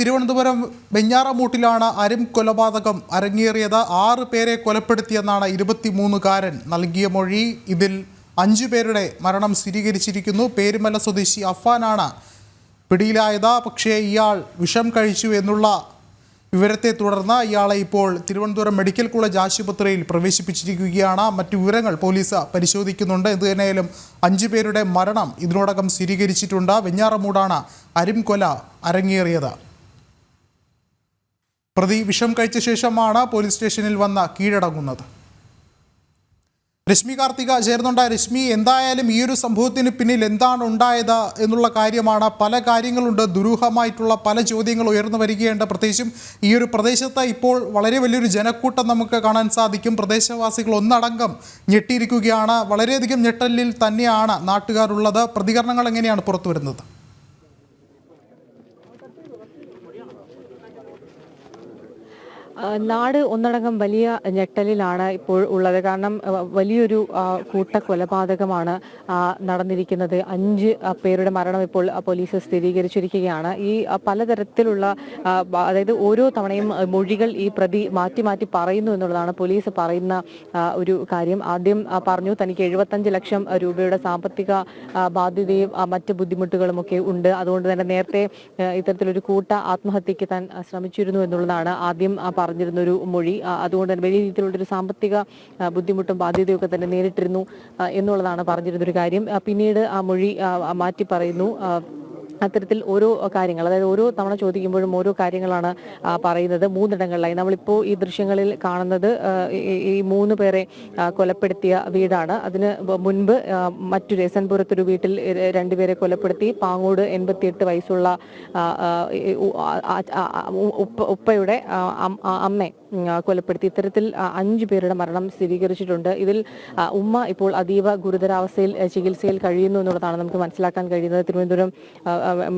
തിരുവനന്തപുരം വെഞ്ഞാറമൂട്ടിലാണ് അരും കൊലപാതകം അരങ്ങേറിയത്. ആറ് പേരെ കൊലപ്പെടുത്തിയെന്നാണ് ഇരുപത്തിമൂന്നുകാരൻ നൽകിയ മൊഴി. ഇതിൽ അഞ്ചു പേരുടെ മരണം സ്ഥിരീകരിച്ചിരിക്കുന്നു. പേരുമല സ്വദേശി അഫാനാണ് പിടിയിലായത്. പക്ഷേ ഇയാൾ വിഷം കഴിച്ചു എന്നുള്ള വിവരത്തെ തുടർന്ന് ഇയാളെ ഇപ്പോൾ തിരുവനന്തപുരം മെഡിക്കൽ കോളേജ് ആശുപത്രിയിൽ പ്രവേശിപ്പിച്ചിരിക്കുകയാണ്. മറ്റു വിവരങ്ങൾ പോലീസ് പരിശോധിക്കുന്നുണ്ട്. എന്ത് തന്നെയായാലും അഞ്ചു പേരുടെ മരണം ഇതിനോടകം സ്ഥിരീകരിച്ചിട്ടുണ്ട്. വെഞ്ഞാറമൂടാണ് അരിംകൊല അരങ്ങേറിയത്. പ്രതി വിഷം കഴിച്ച ശേഷമാണ് പോലീസ് സ്റ്റേഷനിൽ വന്ന കീഴടങ്ങുന്നത്. രശ്മി കാർത്തിക ചേർന്നുണ്ട് രശ്മി എന്തായാലും ഈ ഒരു സംഭവത്തിന് പിന്നിൽ എന്താണ് ഉണ്ടായത് എന്നുള്ള കാര്യമാണ് പല കാര്യങ്ങളുണ്ട്. ദുരൂഹമായിട്ടുള്ള പല ചോദ്യങ്ങൾ ഉയർന്നു വരികയുണ്ട്. പ്രത്യേകിച്ചും ഈ ഒരു പ്രദേശത്ത് ഇപ്പോൾ വളരെ വലിയൊരു ജനക്കൂട്ടം നമുക്ക് കാണാൻ സാധിക്കും. പ്രദേശവാസികൾ ഒന്നടങ്കം ഞെട്ടിയിരിക്കുകയാണ്. വളരെയധികം ഞെട്ടലിൽ തന്നെയാണ് നാട്ടുകാരുള്ളത്. പ്രതികരണങ്ങൾ എങ്ങനെയാണ് പുറത്തു വരുന്നത് നാട് ഒന്നടങ്കം വലിയ ഞെട്ടലിലാണ് ഇപ്പോൾ ഉള്ളത്. കാരണം വലിയൊരു കൂട്ടക്കൊലപാതകമാണ് നടന്നിരിക്കുന്നത്. അഞ്ച് പേരുടെ മരണം ഇപ്പോൾ പോലീസ് സ്ഥിരീകരിച്ചിരിക്കുകയാണ്. ഈ പലതരത്തിലുള്ള അതായത് ഓരോ തവണയും മൊഴികൾ ഈ പ്രതി മാറ്റി മാറ്റി പറയുന്നു എന്നുള്ളതാണ് പോലീസ് പറയുന്ന ഒരു കാര്യം. ആദ്യം പറഞ്ഞു തനിക്ക് എഴുപത്തഞ്ച് ലക്ഷം രൂപയുടെ സാമ്പത്തിക ബാധ്യതയും മറ്റ് ബുദ്ധിമുട്ടുകളും ഒക്കെ ഉണ്ട്. അതുകൊണ്ട് തന്നെ നേരത്തെ ഇത്തരത്തിലൊരു കൂട്ട ആത്മഹത്യക്ക് താൻ ശ്രമിച്ചിരുന്നു എന്നുള്ളതാണ് ആദ്യം ആ, പറഞ്ഞിരുന്നൊരു മൊഴി. അതുകൊണ്ട് തന്നെ വലിയ രീതിയിലുള്ളൊരു സാമ്പത്തിക ബുദ്ധിമുട്ടും ബാധ്യതയൊക്കെ തന്നെ നേരിട്ടിരുന്നു എന്നുള്ളതാണ് പറഞ്ഞിരുന്നൊരു കാര്യം. പിന്നീട് ആ മൊഴി മാറ്റി പറയുന്നു. അത്തരത്തിൽ ഓരോ കാര്യങ്ങൾ അതായത് ഓരോ തവണ ചോദിക്കുമ്പോഴും ഓരോ കാര്യങ്ങളാണ് പറയുന്നത് മൂന്നിടങ്ങളിലായി. നമ്മളിപ്പോൾ ഈ ദൃശ്യങ്ങളിൽ കാണുന്നത് ഈ- മൂന്ന് പേരെ കൊലപ്പെടുത്തിയ വീടാണ്. അതിന് മുൻപ് മറ്റു രസൻപുരത്തൊരു വീട്ടിൽ രണ്ടുപേരെ കൊലപ്പെടുത്തി. പാങ്ങോട് എൺപത്തിയെട്ട് വയസ്സുള്ള ഉപ്പയുടെ ആ, അം- ആ, അമ്മയെ ഉം, ആ, കൊലപ്പെടുത്തി. ഇത്തരത്തിൽ അഞ്ചു പേരുടെ മരണം സ്ഥിരീകരിച്ചിട്ടുണ്ട്. ഇതിൽ ഉമ്മ ഇപ്പോൾ അതീവ ഗുരുതരാവസ്ഥയിൽ ചികിത്സയിൽ കഴിയുന്നു എന്നുള്ളതാണ് നമുക്ക് മനസ്സിലാക്കാൻ കഴിയുന്നത്. തിരുവനന്തപുരം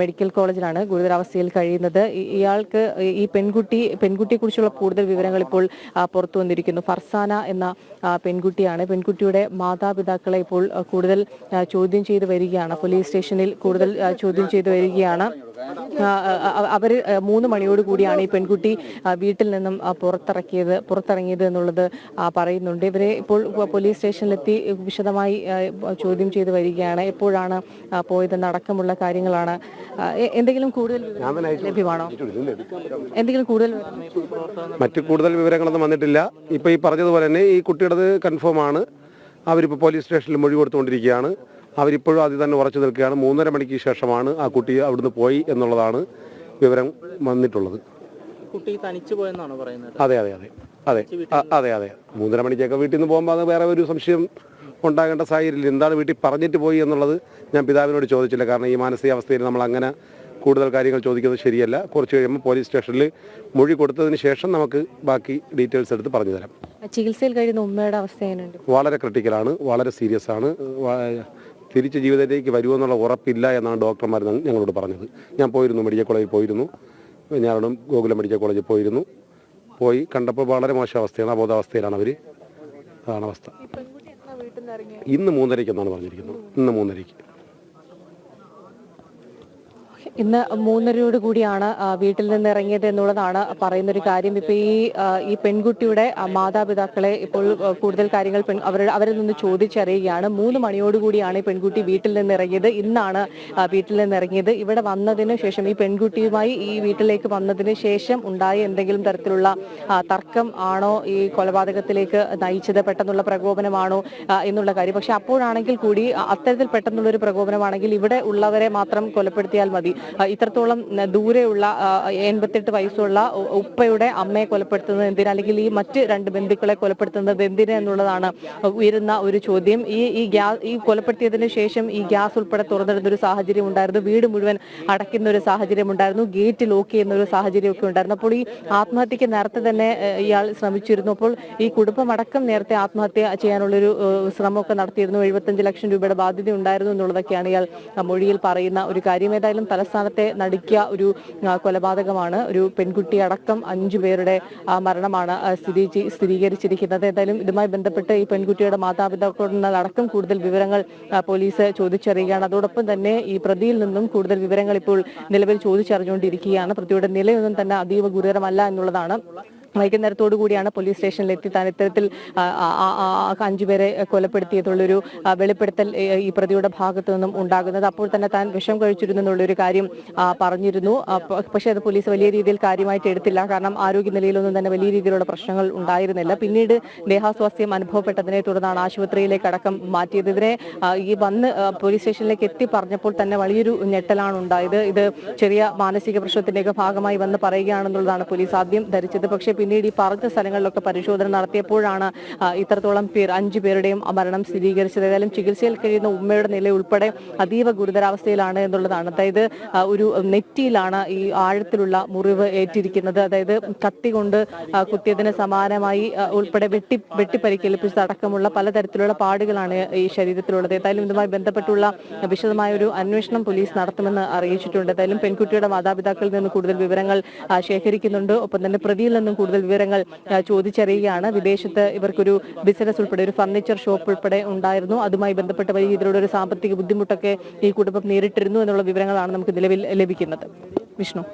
മെഡിക്കൽ കോളേജിലാണ് ഗുരുതരാവസ്ഥയിൽ കഴിയുന്നത്. ഇയാൾക്ക് ഈ പെൺകുട്ടി പെൺകുട്ടിയെ കുറിച്ചുള്ള കൂടുതൽ വിവരങ്ങൾ ഇപ്പോൾ പുറത്തു വന്നിരിക്കുന്നു. ഫർസാന എന്ന പെൺകുട്ടിയാണ്. പെൺകുട്ടിയുടെ മാതാപിതാക്കളെ ഇപ്പോൾ കൂടുതൽ ചോദ്യം ചെയ്തു വരികയാണ്. പോലീസ് സ്റ്റേഷനിൽ കൂടുതൽ ചോദ്യം ചെയ്തു വരികയാണ്. അവർ മൂന്ന് മണിയോട് കൂടിയാണ് ഈ പെൺകുട്ടി വീട്ടിൽ നിന്നും പുറത്തിറക്കിയത് പുറത്തിറങ്ങിയത് എന്നുള്ളത് പറയുന്നുണ്ട്. ഇവരെ ഇപ്പോൾ പോലീസ് സ്റ്റേഷനിലെത്തി വിശദമായി ചോദ്യം ചെയ്ത് വരികയാണ്. എപ്പോഴാണ് പോയത് പോയതെന്ന് അടക്കമുള്ള കാര്യങ്ങളാണ് എന്തെങ്കിലും കൂടുതൽ ലഭ്യമാണോ? എന്തെങ്കിലും കൂടുതൽ മറ്റു കൂടുതൽ വിവരങ്ങളൊന്നും വന്നിട്ടില്ല. ഇപ്പൊ ഈ പറഞ്ഞതുപോലെ തന്നെ ഈ കുട്ടിയുടെ കൺഫേം ആണ്. അവരിപ്പോൾ പോലീസ് സ്റ്റേഷനിൽ മൊഴി കൊടുത്തുകൊണ്ടിരിക്കുകയാണ്. അവരിപ്പോഴും അതിൽ തന്നെ ഉറച്ചു നിൽക്കുകയാണ്. മൂന്നര മണിക്ക് ശേഷമാണ് ആ കുട്ടി അവിടുന്ന് പോയി എന്നുള്ളതാണ് വിവരം വന്നിട്ടുള്ളത്. കുട്ടി തനിച്ചു പോയെന്നാണ് പറയുന്നത്? അതെ അതെ അതെ അതെ. അതെ അതെ. മൂന്നര മണിക്കൊക്കെ വീട്ടിൽ നിന്ന് പോകുമ്പോൾ അത് വേറെ ഒരു സംശയം ഉണ്ടാകേണ്ട സാഹചര്യമില്ല. എന്താണ് വീട്ടിൽ പറഞ്ഞിട്ട് പോയി എന്നുള്ളത് ഞാൻ പിതാവിനോട് ചോദിച്ചില്ല. കാരണം ഈ മാനസികാവസ്ഥയിൽ നമ്മൾ അങ്ങനെ കൂടുതൽ കാര്യങ്ങൾ ചോദിക്കുന്നത് ശരിയല്ല. കുറച്ച് കഴിയുമ്പോൾ പോലീസ് സ്റ്റേഷനിൽ മൊഴി കൊടുത്തതിന് ശേഷം നമുക്ക് ബാക്കി ഡീറ്റെയിൽസ് എടുത്ത് പറഞ്ഞു തരാം. ചികിത്സയിൽ കഴിയുന്ന ഉമ്മയുടെ അവസ്ഥ വളരെ ക്രിട്ടിക്കലാണ് വളരെ സീരിയസ് ആണ്. തിരിച്ച് ജീവിതത്തിലേക്ക് വരുമെന്നുള്ള ഉറപ്പില്ല എന്നാണ് ഡോക്ടർമാർ ഞങ്ങളോട് പറഞ്ഞത്. ഞാൻ പോയിരുന്നു മെഡിക്കൽ കോളേജിൽ പോയിരുന്നു. ഞാനും ഗോകുലം മെഡിക്കൽ കോളേജിൽ പോയിരുന്നു. പോയി കണ്ടപ്പോൾ വളരെ മോശം അവസ്ഥയാണ് അബോധാവസ്ഥയിലാണ് അവർ അതാണ് അവസ്ഥ. ഇന്ന് മൂന്നരയ്ക്ക് എന്നാണ് പറഞ്ഞിരിക്കുന്നത്. ഇന്ന് മൂന്നരയ്ക്ക്. ഇന്ന് മൂന്നരയോട് കൂടിയാണ് വീട്ടിൽ നിന്ന് ഇറങ്ങിയത് എന്നുള്ളതാണ് പറയുന്ന ഒരു കാര്യം. ഇപ്പൊ ഈ ഈ പെൺകുട്ടിയുടെ മാതാപിതാക്കളെ ഇപ്പോൾ കൂടുതൽ കാര്യങ്ങൾ പെൺ അവരുടെ അവരിൽ നിന്ന് ചോദിച്ചറിയുകയാണ്. മൂന്ന് മണിയോട് കൂടിയാണ് ഈ പെൺകുട്ടി വീട്ടിൽ നിന്ന് ഇറങ്ങിയത്. ഇന്നാണ് വീട്ടിൽ നിന്ന് ഇറങ്ങിയത്. ഇവിടെ വന്നതിന് ശേഷം ഈ പെൺകുട്ടിയുമായി ഈ വീട്ടിലേക്ക് വന്നതിന് ശേഷം ഉണ്ടായ എന്തെങ്കിലും തരത്തിലുള്ള തർക്കം ആണോ? ഈ കൊലപാതകത്തിലേക്ക് നയിച്ചത് പെട്ടെന്നുള്ള പ്രകോപനമാണോ എന്നുള്ള കാര്യം. പക്ഷെ അപ്പോഴാണെങ്കിൽ കൂടി അത്തരത്തിൽ പെട്ടെന്നുള്ള ഒരു പ്രകോപനമാണെങ്കിൽ ഇവിടെ ഉള്ളവരെ മാത്രം കൊലപ്പെടുത്തിയാൽ മതി. ഇത്രത്തോളം ദൂരെയുള്ള എൺപത്തെട്ട് വയസ്സുള്ള ഉപ്പയുടെ അമ്മയെ കൊലപ്പെടുത്തുന്നത് എന്തിന്? അല്ലെങ്കിൽ ഈ മറ്റ് രണ്ട് ബന്ധുക്കളെ കൊലപ്പെടുത്തുന്നത് എന്തിന് എന്നുള്ളതാണ് ഉയരുന്ന ഒരു ചോദ്യം. ഈ ഈ ഗ്യാസ് ഈ കൊലപ്പെടുത്തിയതിനു ശേഷം ഈ ഗ്യാസ് ഉൾപ്പെടെ തുറന്നിടുന്ന ഒരു സാഹചര്യം ഉണ്ടായിരുന്നു. വീട് മുഴുവൻ അടയ്ക്കുന്ന ഒരു സാഹചര്യം ഉണ്ടായിരുന്നു. ഗേറ്റ് ലോക്ക് ചെയ്യുന്ന ഒരു സാഹചര്യമൊക്കെ ഉണ്ടായിരുന്നു. അപ്പോൾ ഈ ആത്മഹത്യക്ക് നേരത്തെ തന്നെ ഇയാൾ ശ്രമിച്ചിരുന്നു. അപ്പോൾ ഈ കുടുംബം അടക്കം നേരത്തെ ആത്മഹത്യ ചെയ്യാനുള്ളൊരു ശ്രമമൊക്കെ നടത്തിയിരുന്നു. എഴുപത്തഞ്ച് ലക്ഷം രൂപയുടെ ബാധ്യത ഉണ്ടായിരുന്നു എന്നുള്ളതൊക്കെയാണ് ഇയാൾ മൊഴിയിൽ പറയുന്ന ഒരു കാര്യം. ഏതായാലും തലസ്ഥാന അവസാനത്തെ നടുക്കിയ ഒരു കൊലപാതകമാണ്. ഒരു പെൺകുട്ടി അടക്കം അഞ്ചു പേരുടെ മരണമാണ് സ്ഥിതി സ്ഥിരീ സ്ഥിരീകരിച്ചിരിക്കുന്നത്. എന്തായാലും ഇതുമായി ബന്ധപ്പെട്ട് ഈ പെൺകുട്ടിയുടെ മാതാപിതാക്കളിൽ അടക്കം കൂടുതൽ വിവരങ്ങൾ പോലീസ് ചോദിച്ചറിയുകയാണ്. അതോടൊപ്പം തന്നെ ഈ പ്രതിയിൽ നിന്നും കൂടുതൽ വിവരങ്ങൾ ഇപ്പോൾ നിലവിൽ ചോദിച്ചറിഞ്ഞുകൊണ്ടിരിക്കുകയാണ്. പ്രതിയുടെ നിലയൊന്നും തന്നെ അതീവ ഗുരുതരമല്ല എന്നുള്ളതാണ്. വൈകുന്നേരത്തോടു കൂടിയാണ് പോലീസ് സ്റ്റേഷനിൽ എത്തി താൻ ഇത്തരത്തിൽ അഞ്ചുപേരെ കൊലപ്പെടുത്തിയതുള്ളൊരു വെളിപ്പെടുത്തൽ ഈ പ്രതിയുടെ ഭാഗത്തു നിന്നും ഉണ്ടാകുന്നത്. അപ്പോൾ തന്നെ താൻ വിഷം കഴിച്ചിരുന്നു എന്നുള്ളൊരു കാര്യം പറഞ്ഞിരുന്നു. പക്ഷേ അത് പോലീസ് വലിയ രീതിയിൽ കാര്യമായിട്ട് എടുത്തില്ല. കാരണം ആരോഗ്യനിലയിലൊന്നും തന്നെ വലിയ രീതിയിലുള്ള പ്രശ്നങ്ങൾ ഉണ്ടായിരുന്നില്ല. പിന്നീട് ദേഹാസ്വാസ്ഥ്യം അനുഭവപ്പെട്ടതിനെ തുടർന്നാണ് ആശുപത്രിയിലേക്ക് അടക്കം മാറ്റിയത്. ഇതിനെ ഈ വന്ന് പോലീസ് സ്റ്റേഷനിലേക്ക് എത്തി പറഞ്ഞപ്പോൾ തന്നെ വലിയൊരു ഞെട്ടലാണ് ഉണ്ടായത്. ഇത് ചെറിയ മാനസിക പ്രശ്നത്തിന്റെയൊക്കെ ഭാഗമായി വന്ന് പറയുകയാണെന്നുള്ളതാണ് പോലീസ് ആദ്യം ധരിച്ചത്. പക്ഷേ പിന്നീട് ഈ പറഞ്ഞ സ്ഥലങ്ങളിലൊക്കെ പരിശോധന നടത്തിയപ്പോഴാണ് ഇത്രത്തോളം പേർ അഞ്ചു പേരുടെയും മരണം സ്ഥിരീകരിച്ചത്. ഏതായാലും ചികിത്സയിൽ കഴിയുന്ന ഉമ്മയുടെ നില ഉൾപ്പെടെ അതീവ ഗുരുതരാവസ്ഥയിലാണ് എന്നുള്ളതാണ്. അതായത് ഒരു നെറ്റിയിലാണ് ഈ ആഴത്തിലുള്ള മുറിവ് ഏറ്റിരിക്കുന്നത്. അതായത് കത്തി കൊണ്ട് കുത്തിയതിന് സമാനമായി ഉൾപ്പെടെ വെട്ടി വെട്ടിപ്പരിക്കേൽപ്പിച്ചതടക്കമുള്ള പലതരത്തിലുള്ള പാടുകളാണ് ഈ ശരീരത്തിലുള്ളത്. ഏതായാലും ഇതുമായി ബന്ധപ്പെട്ടുള്ള വിശദമായ ഒരു അന്വേഷണം പോലീസ് നടത്തുമെന്ന് അറിയിച്ചിട്ടുണ്ട്. ഏതായാലും പെൺകുട്ടിയുടെ മാതാപിതാക്കളിൽ നിന്ന് കൂടുതൽ വിവരങ്ങൾ ശേഖരിക്കുന്നുണ്ട്. ഒപ്പം തന്നെ പ്രതിയിൽ നിന്നും കൂടുതൽ വിവരങ്ങൾ ചോദിച്ചറിയുകയാണ്. വിദേശത്ത് ഇവർക്കൊരു ബിസിനസ് ഉൾപ്പെടെ ഒരു ഫർണിച്ചർ ഷോപ്പ് ഉൾപ്പെടെ ഉണ്ടായിരുന്നു. അതുമായി ബന്ധപ്പെട്ട വലിയ രീതിയിലുള്ള ഒരു സാമ്പത്തിക ബുദ്ധിമുട്ടൊക്കെ ഈ കുടുംബം നേരിട്ടിരുന്നു എന്നുള്ള വിവരങ്ങളാണ് നമുക്ക് നിലവിൽ ലഭിക്കുന്നത്. വിഷ്ണു.